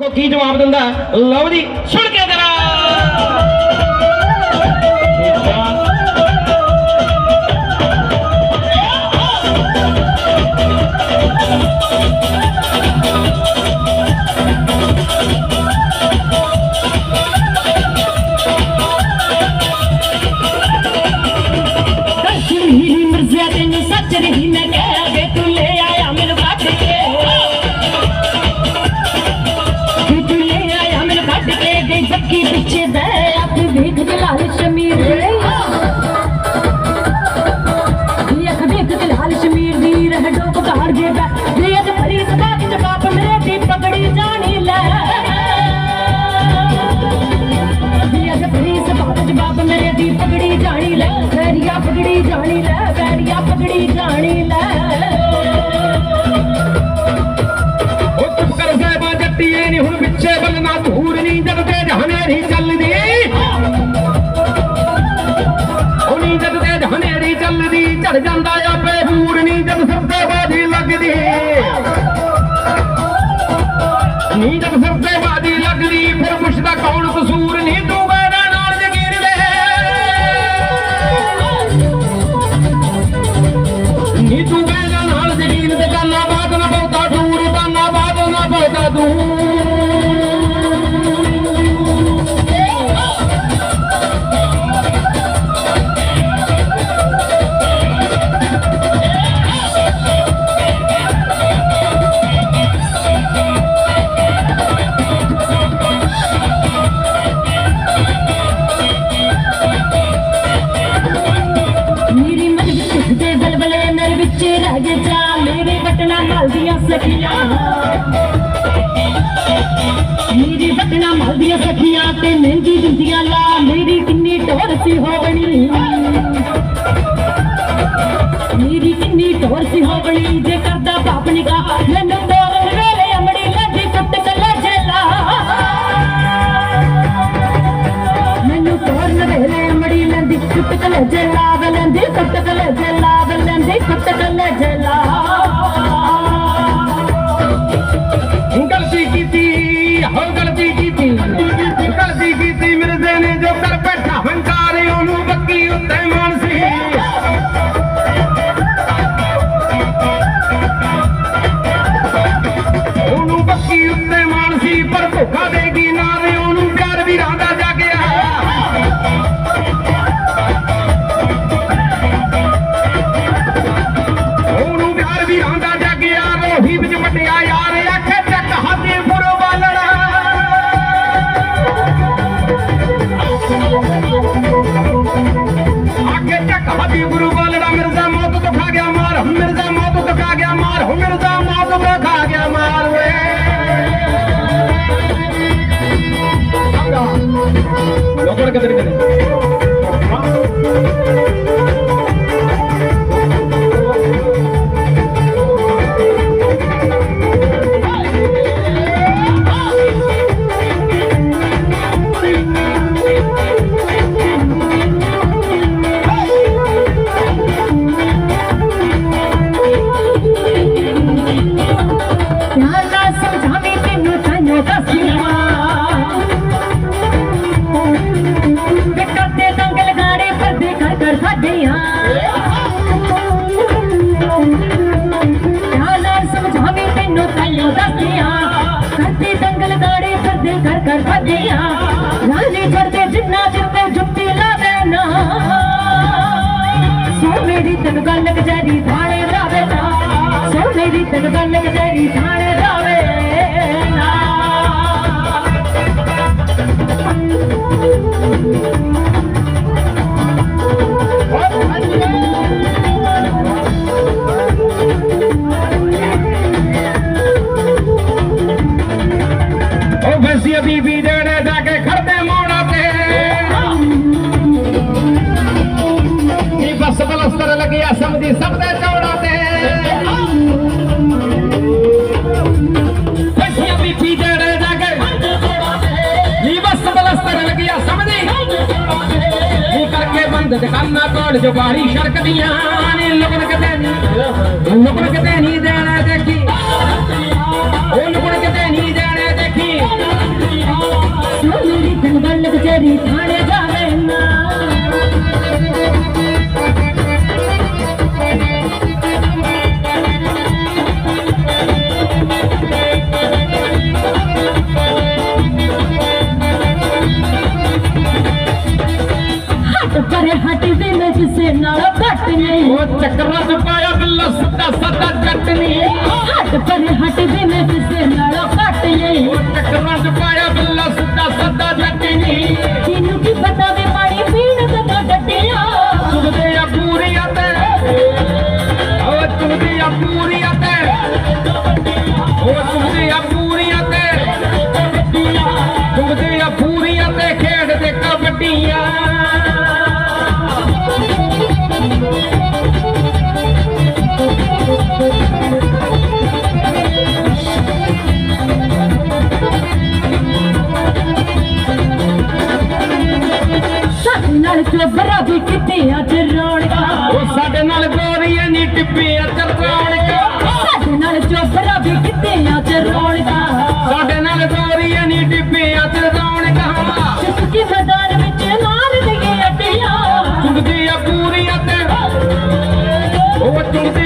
ਕੋ ਕੀ ਜਵਾਬ ਦਿੰਦਾ ਲਓ ਜੀ ਸੁਣ ਗਈ ਪਿੱਛੇ ਬੈ ਆਪਣੀ ਵੇਖ ਕੇ ਲਾਲ ਸ਼ਮੀਰ ਦੇ। ਵੀ ਅੱਖ ਕੇ ਲਾਲ ਸ਼ਮੀਰ ਦੀ ਰਹਿ ਡੋਕ ਘਾੜ ਜੇ ਬੈ ਵੀ ਅੱਜ ਸਦਾ ਵਿੱਚ ਬਾਪ ਮੇਰੇ ਦੀ ਪਗੜੀ ਜਾਣੀ ਲੈ। ਵੀ ਅੱਜ ਫਰੀ ਸਦਾ ਵਿੱਚ ਬਾਪ ਮੇਰੇ ਦੀ ਪਗੜੀ ਜਾਣੀ ਲੈ। ਵੈਰੀਆ ਪਗੜੀ ਜਾਣੀ ਲੈ ਵੈਰੀਆ ਪਕੜੀ ਜਾਣੀ ਲੈ। ਹਨੇਰੀ ਚੱਲਦੀ ਉਹ ਜਦ ਤੇ ਹਨੇਰੀ ਚੱਲਦੀ, ਝੜ ਜਾਂਦਾ ਆਪੇ ਹੂਰ ਨਹੀਂ ਜਦ ਸਿਰ ਤੇ ਬਾਦੀ ਲੱਗਦੀ। ਨੀ ਜਦ ਸਿਰ ਤੇ ਬਾਦੀ ਮੇਰੀ ਬਟਨਾ ਸਖੀਆਂ ਤੇ ਮਹਿੰਦੀ ਦਿੰਦੀਆਂ ਲਾ। ਮੇਰੀ ਕਿੰਨੀ ਟੋਰ ਸੀ ਹੋਵਣੀ। ਮੇਰੀ ਕਿੰਨੀ ਟੋਰ ਸੀ ਹੋਵਣੀ। ਜੇ ਕਰਦਾ ਬਾਪ ਨਿਗਾਹ, ਮੈਨੂੰ ਤੋਰਨ ਵੇਲੇ ਅਮੜੀ ਲੱਗੀ ਕੁੱਟ ਕੱਲਾ ਜੇਲਾ। ਮੈਨੂੰ ਤੋਰਨ ਵੇਲੇ ਅਮੜੀ ਲੈਂਦੀ ਕੁੱਟ ਕਲੇ ਜਲਾ। ਲੈਂਦੀ ਕੁੱਟ ਕਲੇ ਜਲਾ ਲੈਂਦੀ ਕੁੱਟ ਕਲੇ ਜਲਾ। ਆਗੇ ਚੱਕ ਹਾਥੀ ਗੁਰੂ ਬਾਲੜਾ ਮਿਰਜ਼ਾ ਮੌਤ ਤੋਂ ਖਾ ਗਿਆ ਮਾਰ, ਮਿਰਜ਼ਾ ਮੌਤ ਤੋਂ ਖਾ ਗਿਆ ਮਾਰ ਹੋ ਮਿਰਜ਼ਾ ਮੌਤ ਤੋਂ ਖਾ ਗਿਆ ਮਾਰ ਵੇ। ਲੋਕੜ ਕਰ ਕਰ ਸਾਡਿਆਂ ਰਾਣੇ ਜਿੰਨਾ ਜਿੱਤੇ ਜੁੱਤੀ ਲਾਵੇ ਨਾ। ਸੋ ਮੇਰੀ ਤਨ ਗੱਲ ਗਜਰੀ ਥਾਣੇ ਰਾਵੇ ਨਾ। ਸੋ ਮੇਰੀ ਤਨ ਗੱਲ ਗਜਰੀ ਥਾਣੇ ਬਸ ਬਲਸਤਰ ਲੱਗਿਆ ਸਮਝੀ ਸਭ ਦੇ ਚੌੜਾ ਤੇ। ਖੁਸ਼ੀਆਂ ਵੀ ਪੀ ਜੜੇ ਜਾਗੇ। ਨੀ ਬਸ ਬਲਸਤਰ ਲੱਗਿਆ ਸਮਝੀ ਨੀ ਕਰਕੇ ਬੰਦ ਦੁਕਾਨਾਂ ਕੋੜ ਜੁਗਾਰੀ ਸ਼ਰਕਦੀਆਂ ਨੇ। ਲੁਕਣ ਕਿਤੇ ਨਹੀਂ ਲੁਕਣ ਕਿਤੇ ਨਹੀਂ ਦੇਣਾ ਦੇਖੀ। ਉਹ ਲੁਕਣ ਕਿਤੇ ਨਹੀਂ ਦੇਣਾ ਦੇਖੀ। ਸੋਹਣੀ ਤਨ ਗੱਲ ਵਿਚਾਰੀ ਕਿਸੇ ਨਾਲ ਘੱਟ ਨਹੀਂ। ਉਹ ਚੱਕਰਾਂ 'ਚ ਪਾਇਆ ਬਿੱਲਾ ਸਿੱਧਾ ਸਾਦਾ ਜੱਟ ਨਹੀਂ ਹਟ ਪਰੇ ਹਟ ਦੇ ਮੈਂ ਕਿਸੇ ਨਾਲ ਘੱਟ ਨਹੀਂ। ਉਹ ਚੱਕਰਾਂ 'ਚ ਪਾਇਆ ਬਿੱਲਾ ਸਿੱਧਾ ਸਾਦਾ ਜੱਟ ਨਹੀਂ ਤੈਨੂੰ ਕੀ ਪਤਾ ਵੇ ਪਾਣੀ ਪੀਣ ਕਦੋਂ ਡੱਟਿਆ। ਤੁਮਦੇ ਆ ਪੂਰੀਆਂ ਤੇ। ਉਹ ਤੁਮਦੇ ਆ ਪੂਰੀਆਂ ਤੇ। ਉਹ ਤੁਮਦੇ ਨਾਲ ਚੋਬਰਾ ਵੀ ਕਿੱਥੇ ਅੱਜ ਰੌਣਕਾ। ਉਹ ਸਾਡੇ ਨਾਲ ਗੋਰੀਆਂ ਦੀ ਟਿੱਪੀ ਅੱਜ ਰੌਣਕਾ। ਸਾਡੇ ਨਾਲ ਚੋਬਰਾ ਵੀ ਕਿੱਥੇ ਅੱਜ ਰੌਣਕਾ। ਸਾਡੇ ਨਾਲ ਗੋਰੀਆਂ ਦੀ ਟਿੱਪੀ ਅੱਜ ਰੌਣਕਾ। ਚੁੱਕੀ ਮੈਦਾਨ ਵਿੱਚ ਮਾਰ ਲਈਏ ਅੱਡੀਆਂ ਚੁੰਗਦੀਆਂ ਪੂਰੀਆਂ ਤੇ ਉਹ ਚੁੰਗਦੀ